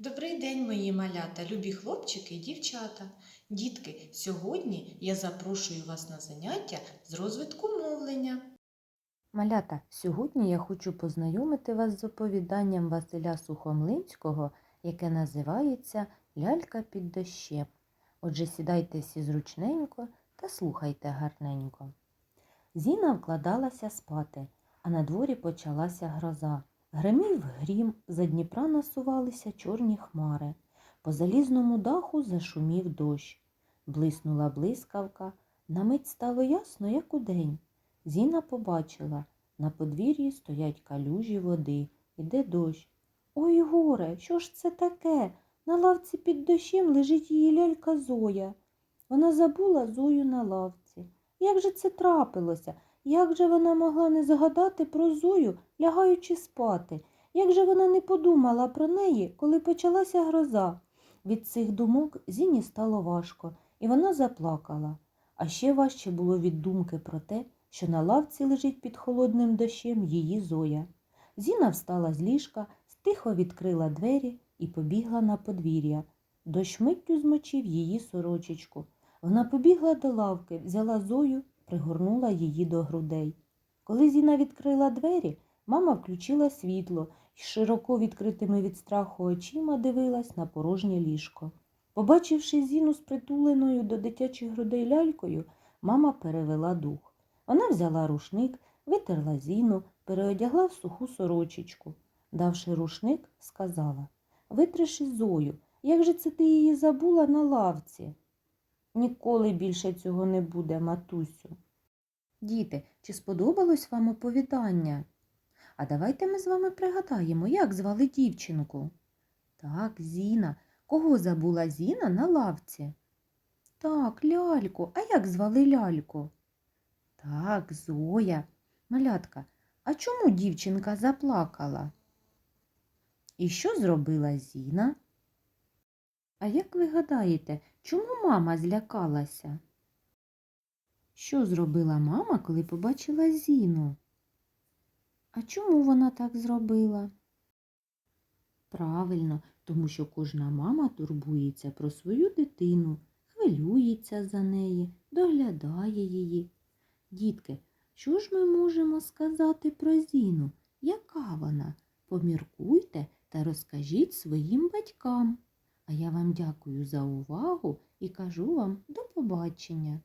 Добрий день, мої малята, любі хлопчики і дівчата. Дітки, сьогодні я запрошую вас на заняття з розвитку мовлення. Малята, сьогодні я хочу познайомити вас з оповіданням Василя Сухомлинського, яке називається Лялька під дощем. Отже, сідайте всі зручненько та слухайте гарненько. Зіна вкладалася спати, а на дворі почалася гроза. Гримів грім, за Дніпра насувалися чорні хмари. По залізному даху зашумів дощ. Блиснула блискавка, на мить стало ясно, як удень. Зіна побачила, на подвір'ї стоять калюжі води, іде дощ. Ой, горе, що ж це таке? На лавці під дощем лежить її лялька Зоя. Вона забула Зою на лавці. Як же це трапилося? Як же вона могла не згадати про Зою, лягаючи спати? Як же вона не подумала про неї, коли почалася гроза? Від цих думок Зіні стало важко, і вона заплакала. А ще важче було від думки про те, що на лавці лежить під холодним дощем її Зоя. Зіна встала з ліжка, тихо відкрила двері і побігла на подвір'я. Дощ миттю змочив її сорочечку. Вона побігла до лавки, взяла Зою, пригорнула її до грудей. Коли Зіна відкрила двері, мама включила світло і широко відкритими від страху очима дивилась на порожнє ліжко. Побачивши Зіну з притуленою до дитячих грудей лялькою, мама перевела дух. Вона взяла рушник, витерла Зіну, переодягла в суху сорочечку. Давши рушник, сказала Витриши Зою, як же це ти її забула на лавці? Ніколи більше цього не буде, матусю. Діти, чи сподобалось вам оповідання? А давайте ми з вами пригадаємо, як звали дівчинку. Так, Зіна. Кого забула Зіна на лавці? Так, ляльку. А як звали ляльку? Так, Зоя. Малятка, а чому дівчинка заплакала? І що зробила Зіна? А як ви гадаєте, чому мама злякалася? Що зробила мама, коли побачила Зіну? А чому вона так зробила? Правильно, тому що кожна мама турбується про свою дитину, хвилюється за неї, доглядає її. Дітки, що ж ми можемо сказати про Зіну? Яка вона? Поміркуйте та розкажіть своїм батькам. А я вам дякую за увагу і кажу вам до побачення.